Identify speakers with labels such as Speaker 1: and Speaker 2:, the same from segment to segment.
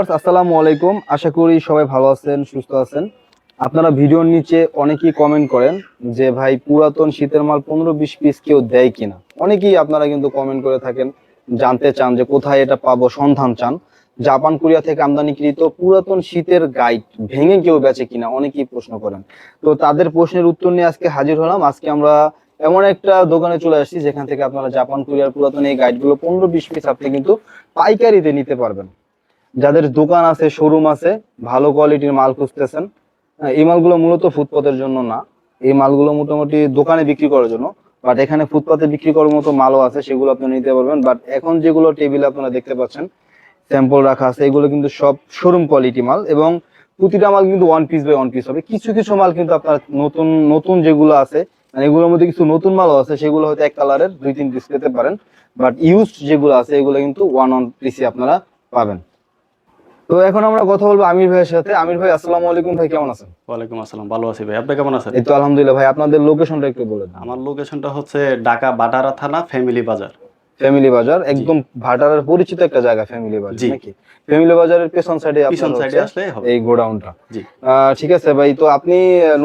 Speaker 1: আসসালামু আলাইকুম। আশা করি সবাই ভালো আছেন, সুস্থ আছেন। আপনারা ভিডিওর নিচে অনেকেই কমেন্ট করেন যে, ভাই, পুরাতন শীতের মাল পনেরো বিশ পিস কেউ দেয় কিনা? অনেকেই আপনারা কিন্তু কমেন্ট করে থাকেন, জানতে চান যে, কোথায় এটা পাবো? সন্ধান চান। জাপান, কোরিয়া থেকে আমদানিকৃত পুরাতন শীতের গাইড ভেঙে কেউ বেচে কিনা, অনেকেই প্রশ্ন করেন। তো তাদের প্রশ্নের উত্তর নিয়ে আজকে হাজির হলাম। আজকে আমরা এমন একটা দোকানে চলে আসছি, যেখান থেকে আপনারা জাপান, কোরিয়ার পুরাতন এই গাইডগুলো পনেরো বিশ পিস আপনি কিন্তু পাইকারিতে নিতে পারবেন। যাদের দোকান আছে শোরুম আছে, ভালো কোয়ালিটির মাল খুঁজতেছেন এই মালগুলো মূলত ফুটপাতের জন্য না। এই মালগুলো মোটামুটি দোকানে বিক্রি করার জন্য বাট এখানে ফুটপাতে বিক্রি করার মতো মালও আছে, সেগুলো আপনি নিতে পারবেন বাট এখন যেগুলো টেবিলে আপনারা দেখতে পাচ্ছেন স্যাম্পল রাখা আছে, এগুলো কিন্তু সব শোরুম কোয়ালিটি মাল এবং প্রতিটা মাল কিন্তু one piece by one piece হবে। কিছু কিছু মাল কিন্তু আপনার নতুন নতুন যেগুলো আছে মানে এগুলোর মধ্যে কিছু নতুন মালও আছে, সেগুলো হয়তো এক কালারের দুই, তিন পিস পেতে পারেন বাট ইউজড যেগুলো আছে, এগুলো কিন্তু ওয়ান অন পিসই আপনারা পাবেন। তো এখন আমরা কথা বলব আমির ভাইয়ের সাথে। আমির ভাই আসসালামু আলাইকুম ভাই কেমন আছেন?
Speaker 2: ওয়ালাইকুম আসসালাম ভালো আছি ভাই। আপনি কেমন আছেন?
Speaker 1: এই তো আলহামদুলিল্লাহ ভাই আপনাদের লোকেশনটা একটু বলে দেন।
Speaker 2: আমার লোকেশনটা হচ্ছে ঢাকা বাটারা থানা ফ্যামিলি বাজার।
Speaker 1: ফ্যামিলি বাজার একদম ভাটারের পরিচিত একটা জায়গা ফ্যামিলি বাজার। নাকি? ফ্যামিলি বাজারের পেছন সাইডে
Speaker 2: পিছন সাইডে আসলে
Speaker 1: এই গোডাউনটা। ঠিক আছে ভাই তো আপনি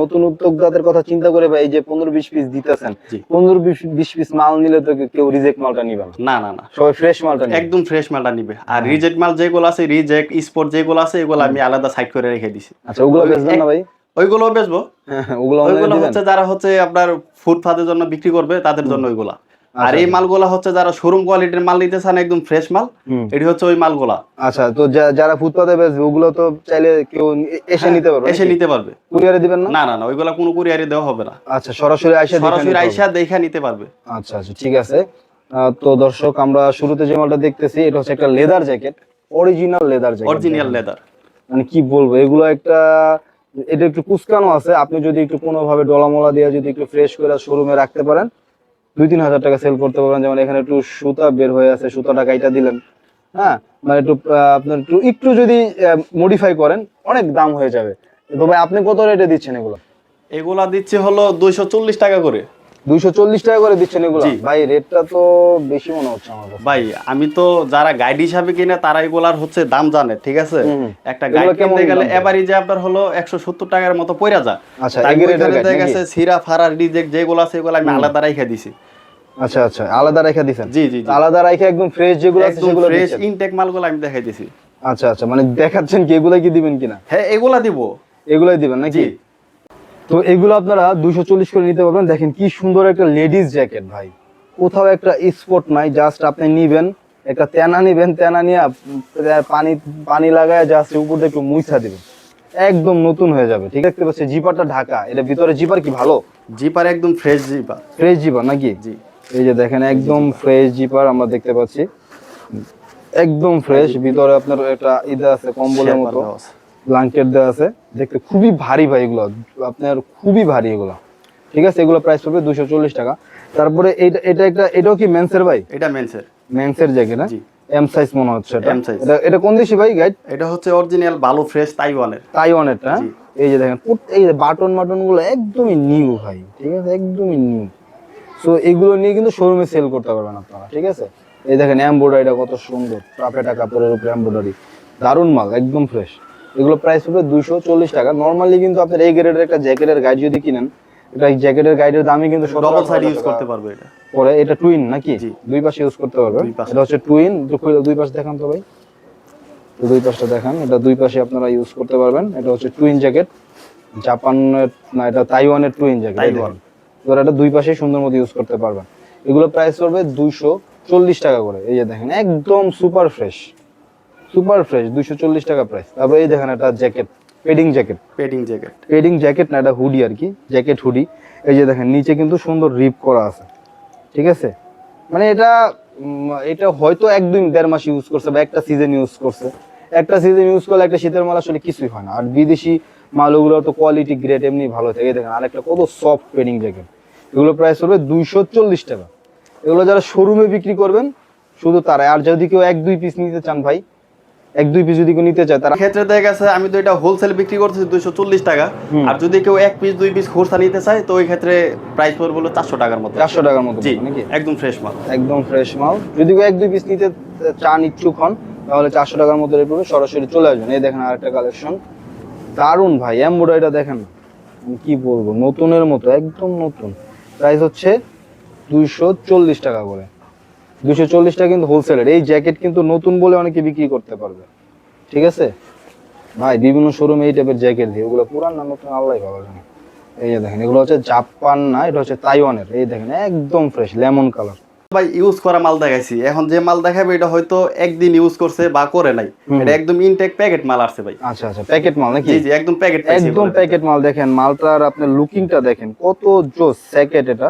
Speaker 1: নতুন উদ্যোক্তাদের কথা চিন্তা করে ভাই এই যে পনেরো বিশ পিস দিতেছেন। পনেরো বিশ পিস মাল নিলে তো কেউ রিজেক্ট মালটা নিবে না।
Speaker 2: না না
Speaker 1: সবাই ফ্রেশ মালটা নিবে।
Speaker 2: একদম ফ্রেশ মালটা নিবে। আর
Speaker 1: হ্যাঁ।
Speaker 2: রিজেক্ট মাল যেগুলো আছে রিজেক্ট স্পট যেগুলো আছে এগুলো আমি আলাদা সাইড করে রেখে দিছি।
Speaker 1: আচ্ছা ওগুলো বেচবেন না ভাই?
Speaker 2: ওইগুলো বেচবো।
Speaker 1: হ্যাঁ, হ্যাঁ, ওগুলো
Speaker 2: ওইগুলো হচ্ছে যারা হচ্ছে আপনার ফুটপাতের জন্য বিক্রি করবে তাদের জন্য ওইগুলা। আর
Speaker 1: আচ্ছা,
Speaker 2: এই মালগুলা হচ্ছে যারা শোরুম কোয়ালিটির মাল নিতে চান একদম ফ্রেশ মাল। এটি হচ্ছে ওই মালগুলা।
Speaker 1: আচ্ছা তো যারা ফুটপাতে বেচবে ওগুলো তো চাইলে কেউ এসে নিতে পারবে
Speaker 2: এসে নিতে পারবে।
Speaker 1: কুরিয়ারে দিবেন না?
Speaker 2: না না না ওইগুলা কোনো কুরিয়ারে দেওয়া হবে না।
Speaker 1: আচ্ছা সরাসরি আইসা দেখে
Speaker 2: সরাসরি আইসা দেখা নিতে পারবে।
Speaker 1: আচ্ছা আচ্ছা ঠিক আছে। তো দর্শক আমরা শুরুতে যে মালটা দেখতেছি এটা হচ্ছে একটা leather jacket original leather jacket
Speaker 2: original leather
Speaker 1: মানে কি বলব এগুলো একটা এটা একটু কুচকানো আছে আপনি যদি একটু কোনোভাবে ডলামলা দিয়ে যদি একটু ফ্রেশ করে শোরুমে রাখতে পারেন দুই তিন হাজার টাকা সেল করতে পারবেন। যেমন এখানে একটু সুতা বের হয়ে আছে সুতা টাকা এটা দিলেন। হ্যাঁ? মানে একটু আপনার একটু একটু যদি মডিফাই করেন, অনেক দাম হয়ে যাবে। তো ভাই আপনি কত রেটে দিচ্ছেন এগুলো?
Speaker 2: এগুলা দিচ্ছে হলো দুইশো চল্লিশ টাকা করে।
Speaker 1: দুইশো চল্লিশ টাকা করে দিচ্ছেন এগুলো? ভাই রেটটা তো বেশি মনে হচ্ছে আমার
Speaker 2: ভাই আমি তো যারা গাইড হিসাবে কিনে তারা এগুলার হচ্ছে দাম জানে ঠিক আছে? একটা গাইড কিনতে গেলে এবারই যে আপনার হলো একশো সত্তর টাকার মতো পড়া যায়।
Speaker 1: আচ্ছা?
Speaker 2: গেছে সিরা ফারা রিজেক্ট যেগুলো আছে এগুলো আমি আলাদা রাইখা দিছি।
Speaker 1: আচ্ছা আচ্ছা আলাদা রেখে দিছেন?
Speaker 2: জি জি
Speaker 1: আলাদা রেখে একদম ফ্রেশ যেগুলো আছে সেগুলো
Speaker 2: ফ্রেশ ইনটেক মালগুলো আমি দেখাই দিছি।
Speaker 1: আচ্ছা আচ্ছা মানে দেখাচ্ছেন কি এগুলাই কি দিবেন কিনা?
Speaker 2: হ্যাঁ এগুলা দিব।
Speaker 1: এগুলাই দিবেন নাকি? তো এগুলো আপনারা দুইশো চল্লিশ করে নিতে পারবেন। দেখেন কি সুন্দর একটা লেডিস জ্যাকেট ভাই। কোথাও একটা স্পট নাই জাস্ট আপনি নিবেন একটা তেনা নিবেন তেনা নিয়ে পানি পানি লাগায় জাস্ট উপর দিয়ে একটু মুইছা দিবেন। একদম নতুন হয়ে যাবে ঠিক দেখতে পাচ্ছি জিপারটা ঢাকা এটা ভিতরে জিপার কি ভালো?
Speaker 2: জিপার একদম ফ্রেশ জিপার।
Speaker 1: ফ্রেশ জিপার নাকি?
Speaker 2: জি।
Speaker 1: এই যে দেখেন একদম ফ্রেশ জিপার আমরা দেখতে পাচ্ছি। একদম ফ্রেশ ভিতরে আপনার একটা ইদা আছে কম্বলের মতো। ব্ল্যাঙ্কেট দেওয়া আছে। দেখতে খুবই ভারী ভাই এগুলো। আপনার খুবই ভারী এগুলো। ঠিক আছে? এগুলো প্রাইস পড়বে দুশো চল্লিশ টাকা। তারপরে এটা এটা একটা এটাও কি মেন্সের ভাই?
Speaker 2: এটা মেনসের
Speaker 1: মেন্সের জ্যাকেট
Speaker 2: না?
Speaker 1: এম সাইজ মনে হচ্ছে এটা।
Speaker 2: M size।
Speaker 1: এটা কোন দেশি ভাই গাইড
Speaker 2: এটা হচ্ছে অরিজিনাল ভালো ফ্রেশ তাইওয়ানের।
Speaker 1: তাইওয়ানেরটা হ্যাঁ?
Speaker 2: জি।
Speaker 1: এই যে দেখেন এই যে বাটন বাটনগুলো একদমই নিউ ভাই। ঠিক আছে? একদমই নিউ সো এগুলো নিয়ে কিন্তু শোরুমে সেল করতে পারবেন আপনারা। ঠিক আছে? এই দেখেন এমব্রয়ডারিটা কত সুন্দর। টাপেটা কাপড়ের উপরে এমব্রয়ডারি দারুণ মাল একদম ফ্রেশ এগুলো প্রাইস হবে দুইশো চল্লিশ টাকা। নর্মালি কিন্তু আপনার এই গ্রেডের একটা জ্যাকেটের গাইড যদি কিনেন এটা জ্যাকেটের গাইডের দামই কিন্তু
Speaker 2: ডবল সাইড ইউজ করতে পারবে এটা।
Speaker 1: পরে এটা টুইন নাকি। দুই পাশে ইউজ করতে পারবেন এটা হচ্ছে টুইন দুই পাশে দেখান তো ভাই। দুই পাশটা দেখান। এটা দুই পাশে আপনারা ইউজ করতে পারবেন। এটা হচ্ছে টুইন জ্যাকেট জাপানের না এটা তাইওয়ানের টুইন জ্যাকেট
Speaker 2: তাইওয়ান।
Speaker 1: এবার এটা দুই পাশে সুন্দর মতো ইউজ করতে পারবেন। এগুলো প্রাইস পড়বে দুইশো চল্লিশ টাকা করে। এই যে দেখেন একদম সুপার ফ্রেশ সুপার ফ্রেশ দুইশো চল্লিশ টাকা প্রাইস তারপরে এই দেখেন একটা jacket padding jacket
Speaker 2: padding jacket
Speaker 1: padding jacket না এটা হুডি আর কি জ্যাকেট হুডি এই যে দেখেন নিচে কিন্তু সুন্দর রিপ করা আছে। ঠিক আছে? মানে এটা এটা হয়তো এক দুই দেড় মাস ইউজ করছে বা একটা সিজন ইউজ করছে। একটা সিজন ইউজ করলে একটা শীতের মাল আসলে কিছুই হয় না। আর বিদেশি মালগুলো তো কোয়ালিটি গ্রেড এমনি ভালো থাকে। দেখেন আর একটা কত সফট পেডিং জ্যাকেট এগুলো প্রাইস হবে দুইশো চল্লিশ টাকা। এগুলো যারা শোরুমে বিক্রি করবেন শুধু তারাই। আর যদি কেউ এক দুই পিস নিতে চান ভাই এক দুই পিস যদি কেউ নিতে চায় তারা
Speaker 2: ক্ষেত্রে দেখা গেছে আমি তো এটা হোলসেল বিক্রি করতেছি দুইশো চল্লিশ টাকা। আর যদি কেউ এক পিস দুই পিস খুচরা নিতে চায় তো ওই ক্ষেত্রে প্রাইস পড়বে হলো চারশো টাকার মতো।
Speaker 1: চারশো টাকার মতো
Speaker 2: জি
Speaker 1: নাকি?
Speaker 2: একদম ফ্রেশ মাল।
Speaker 1: একদম ফ্রেশ মাল। যদি কেউ এক দুই পিস নিতে চান ইচ্ছুক হন তাহলে চারশো টাকার মতো রেট পড়বে সরাসরি চলে আসবেন। এই দেখেন আরেকটা কালেকশন দারুণ ভাই এমব্রয়ডারিটা দেখেন। কি বলব নতুনের মতো একদম নতুন। প্রাইস হচ্ছে দুইশো চল্লিশ টাকা করে। দুইশো চল্লিশ টাকা কিন্তু হোলসেলের এই জ্যাকেট কিন্তু নতুন বলে অনেকে বিক্রি করতে পারবে। ঠিক আছে? ভাই বিভিন্ন শোরুমে এই টাইপের জ্যাকেট দিয়ে। ওগুলো পুরান না নতুন? আল্লাহ ভালো জানে। এই যে দেখেন এগুলো হচ্ছে জাপান না এটা হচ্ছে তাইওয়ানের। এই দেখেন একদম ফ্রেশ লেমন কালার
Speaker 2: ভাই ইউজ করা মাল দেখাইছি। এখন যে মাল দেখাবে এটা হয়তো একদিন ইউজ করছে বা করে নাই। এটা একদম ইনটেক প্যাকেট মাল আসছে ভাই।
Speaker 1: আচ্ছা আচ্ছা প্যাকেট মাল নাকি?
Speaker 2: জি জি একদম প্যাকেট
Speaker 1: একদম প্যাকেট মাল দেখেন মালটার আপনার লুকিংটা দেখেন কত জোস স্যাকেট এটা।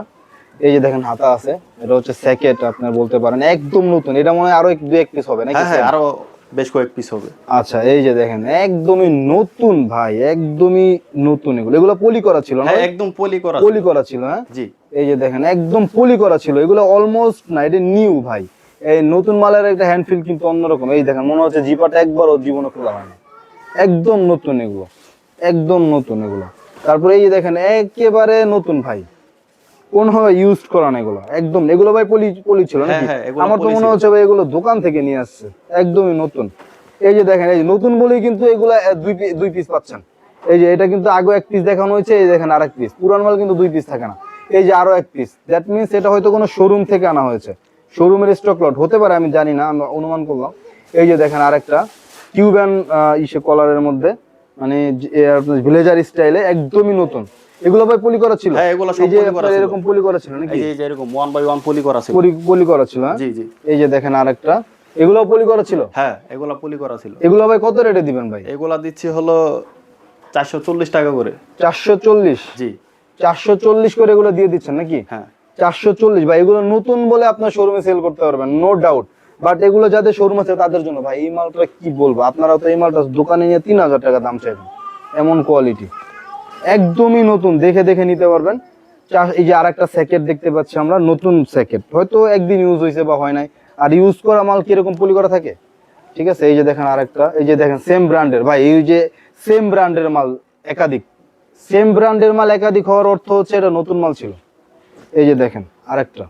Speaker 1: এই যে দেখেন হাতা আছে এটা হচ্ছে স্যাকেট আপনার বলতে পারেন একদম নতুন। এটা মনে হয় আরও এক দুই এক পিস হবে নাকি
Speaker 2: হ্যাঁ হ্যাঁ আরও বেশ কয়েক পিস হবে।
Speaker 1: আচ্ছা এই যে দেখেন একদমই নতুন ভাই একদমই নতুন এগুলো। এগুলো পলি করা ছিল না?
Speaker 2: হ্যাঁ একদম পলি করা
Speaker 1: পলি করা ছিল হ্যাঁ?
Speaker 2: জি।
Speaker 1: এই যে দেখেন একদম পলি করা ছিল। এগুলো অলমোস্ট না এটা নিউ ভাই। এই নতুন মালের একটা হ্যান্ড ফিল কিন্তু অন্যরকম। এই দেখেন মনে হচ্ছে জিপাটা একবারও জীবনে খোলা হয়নি একদম নতুন এগুলো একদম নতুন এগুলো। তারপরে এই যে দেখেন একেবারে নতুন ভাই। কোনভাবে ইউজ করা না এগুলো? একদম এগুলো ভাই পলি পলি ছিল
Speaker 2: হ্যাঁ,
Speaker 1: নাকি?
Speaker 2: হ্যাঁ,
Speaker 1: আমার তো মনে হচ্ছে ভাই এগুলো দোকান থেকে নিয়ে আসছে একদমই নতুন। এই যে দেখেন এই যে নতুন বলেই কিন্তু এগুলো দুই দুই পিস পাচ্ছেন। এই যে এটা কিন্তু আগে এক পিস দেখানো হয়েছে এই দেখেন আরেক পিস পুরান মাল কিন্তু দুই পিস থাকে না। এই যে আরও এক পিস দ্যাট মিনস এটা হয়তো কোনো শোরুম থেকে আনা হয়েছে। শোরুমের স্টক লট হতে পারে আমি জানি না আমি অনুমান করলাম। এই যে দেখেন আরেকটা কিউব্যান ইসে কলারের মধ্যে। মানে ভিলেজার স্টাইলে একদমই নতুন। এগুলো ভাই পলি করা ছিল?
Speaker 2: হ্যাঁ, এগুলো সব পলি করা ছিল।
Speaker 1: এরকম পলি করা ছিল নাকি?
Speaker 2: এই যে- এরকম ওয়ান বাই ওয়ান পলি করা ছিল।
Speaker 1: পলি- করা ছিল হ্যাঁ?
Speaker 2: জি জি।
Speaker 1: এই যে দেখেন আরেকটা। এগুলো পলি করা ছিল?
Speaker 2: হ্যাঁ এগুলা পলি করা ছিল।
Speaker 1: এগুলো ভাই কত রেটে দিবেন ভাই?
Speaker 2: এগুলা দিচ্ছি হলো চারশো চল্লিশ টাকা করে।
Speaker 1: চারশো চল্লিশ?
Speaker 2: জি।
Speaker 1: চারশো চল্লিশ করে এগুলো দিয়ে দিচ্ছেন নাকি?
Speaker 2: হ্যাঁ।
Speaker 1: চারশো চল্লিশ ভাই এগুলো নতুন বলে আপনার শোরুমে সেল করতে পারবেন নো ডাউট বাট এগুলো যাদের শোরুম আছে তাদের জন্য ভাই এই মালটা কি বলব? আপনারা তো এই মালটা দোকানে নিয়ে তিন হাজার টাকা দাম চাইবেন। এমন কোয়ালিটি একদমই নতুন, দেখে দেখে নিতে পারবেন। এই যে আর একটা স্যাকেট দেখতে পাচ্ছি আমরা, নতুন স্যাকেট। হয়তো একদিন ইউজ হয়েছে বা হয় নাই। আর ইউজ করা মাল কীরকম পলি করা থাকে? ঠিক আছে, এই যে দেখেন আরেকটা, এই যে দেখেন সেম ব্র্যান্ডের ভাই, এই যে সেম ব্র্যান্ডের মাল, একাধিক। সেম ব্র্যান্ডের মাল একাধিক হওয়ার অর্থ হচ্ছে এটা নতুন মাল ছিল। এই যে দেখেন, আরেকটা।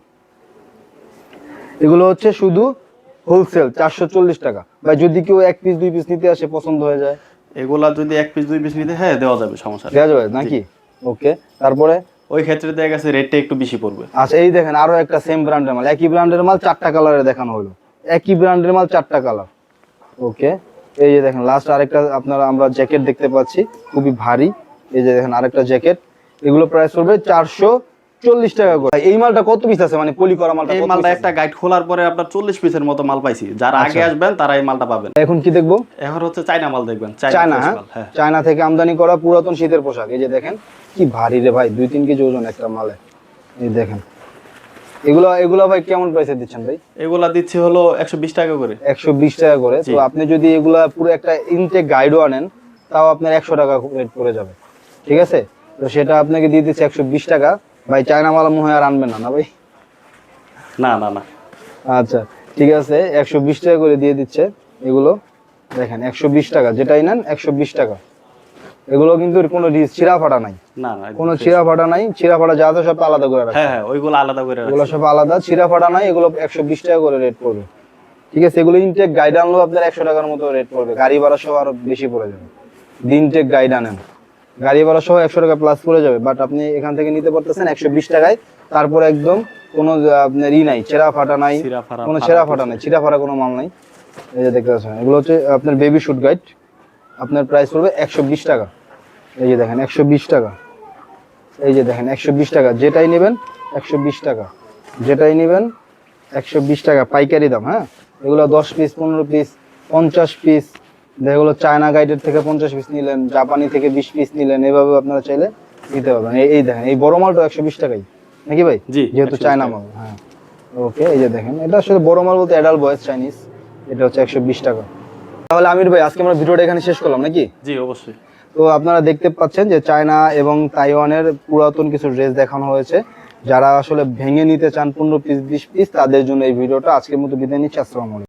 Speaker 1: এগুলো হচ্ছে শুধু হোলসেল চারশো চল্লিশ টাকা। ভাই, যদি কেউ এক পিস দুই পিস নিতে আসে, পছন্দ হয়ে যায়।
Speaker 2: এগুলা যদি এক পিস দুই পিস নিতে হ্যাঁ দেওয়া যাবে সমস্যা
Speaker 1: দেওয়া যাবে নাকি? ওকে তারপরে?
Speaker 2: ওই ক্ষেত্রে দেখা গেছে রেটটা একটু বেশি পড়বে।
Speaker 1: আচ্ছা এই দেখেন আরও একটা সেম ব্র্যান্ডের মাল একই ব্র্যান্ডের মাল চারটা কালারে দেখানো হলো। একই ব্র্যান্ডের মাল চারটা কালার ওকে এই যে দেখেন লাস্ট আরেকটা আপনারা আমরা জ্যাকেট দেখতে পাচ্ছি খুবই ভারী। এই যে দেখেন আরেকটা জ্যাকেট এগুলো প্রাইস পড়বে চারশো চল্লিশ টাকা করে। এই মালটা কত পিস আছে? মানে পলি করা মালটা
Speaker 2: এই মালটা একটা গাইড খোলার পরে আপনার চল্লিশ পিসের মতো মাল পাইছি। যারা আগে আসবেন তারা এই মালটা পাবেন।
Speaker 1: এখন কি দেখব?
Speaker 2: এখন হচ্ছে চাইনা মাল দেখবেন।
Speaker 1: চায়না হ্যাঁ?
Speaker 2: হ্যাঁ।
Speaker 1: চায়না থেকে আমদানি করা পুরাতন শীতের পোশাক। এই যে দেখেন কি ভারী রে ভাই দুই তিন কেজি ওজন একটা মালে। এই দেখেন। এগুলো এগুলো ভাই কেমন প্রাইসে দিচ্ছেন ভাই?
Speaker 2: এগুলা দিচ্ছি হলো একশো বিশ টাকা করে।
Speaker 1: একশো বিশ টাকা করে। তো আপনি যদি এগুলা পুরো একটা ইনটেক গাইডও আনেন তাও আপনার একশো টাকা রেট পড়ে যাবে। ঠিক আছে? তো সেটা আপনাকে দিয়ে দিচ্ছে একশো বিশ টাকা। ভাই চায়না মালা মনে হয় আর আনবেন না না ভাই?
Speaker 2: না না না।
Speaker 1: আচ্ছা ঠিক আছে একশো বিশ টাকা করে দিয়ে দিচ্ছে এগুলো। দেখেন একশো বিশ টাকা যেটাই নেন একশো বিশ টাকা। এগুলো কিন্তু কোনো রি- ছিঁড়া ফাটা নাই।
Speaker 2: না
Speaker 1: কোনো। ছিঁড়া ফাটা নাই ছিঁড়া ফাটা যা সব আলাদা করে রাখা
Speaker 2: হ্যাঁ হ্যাঁ ওইগুলো আলাদা করে
Speaker 1: এগুলো
Speaker 2: রাখছি।
Speaker 1: সব আলাদা ছিঁড়া ফাটা নাই এগুলো একশো বিশ টাকা করে রেট পড়বে। ঠিক আছে এগুলো ইনটেক গাইড আনলেও আপনার একশো টাকার মতো রেট পড়বে। গাড়ি ভাড়া সহ আরও বেশি পড়ে যাবে। ইনটেক গাইড আনেন। গাড়ি ভাড়া সহ একশো টাকা প্লাস পড়ে যাবে। বাট আপনি এখান থেকে নিতে পারতেছেন একশো বিশ টাকায়। তারপর একদম কোনো আপনার ই নাই ছেঁড়া ফাটা নাই কোনো ছেঁড়া ফাটা নাই ছিঁড়া ফাটা কোনো মাল নাই। এই যে দেখতে পাচ্ছেন এগুলো হচ্ছে আপনার বেবি শুট গাইড আপনার প্রাইস পড়বে একশো বিশ টাকা। এই যে দেখেন একশো বিশ টাকা। এই যে দেখেন একশো বিশ টাকা। যেটাই নেবেন একশো বিশ টাকা। যেটাই নেবেন একশো বিশ টাকা। পাইকারি দাম হ্যাঁ? এগুলো দশ পিস পনেরো পিস পঞ্চাশ পিস যেগুলো চায়না গাইডের থেকে পঞ্চাশ পিস নিলেন জাপানি থেকে বিশ পিস নিলেন এভাবে আপনারা চাইলে নিতে পারবেন। এই- দেখেন এই বড় মালটা একশো বিশ টাকাই নাকি ভাই?
Speaker 2: জি,
Speaker 1: যেহেতু চায়না মাল হ্যাঁ। ওকে এই যে দেখেন এটা আসলে বড় মাল বলতে অ্যাডাল বয়েস চাইনিজ এটা হচ্ছে একশো বিশ টাকা। তাহলে আমির ভাই আজকে আমরা ভিডিওটা এখানে শেষ করলাম নাকি?
Speaker 2: জি অবশ্যই।
Speaker 1: তো আপনারা দেখতে পাচ্ছেন যে চায়না এবং তাইওয়ানের পুরাতন কিছু ড্রেস দেখানো হয়েছে। যারা আসলে ভেঙে নিতে চান পনেরো পিস বিশ পিস তাদের জন্য এই ভিডিওটা আজকের মতো বিদায় নিচ্ছি। আসসালামু আলাইকুম।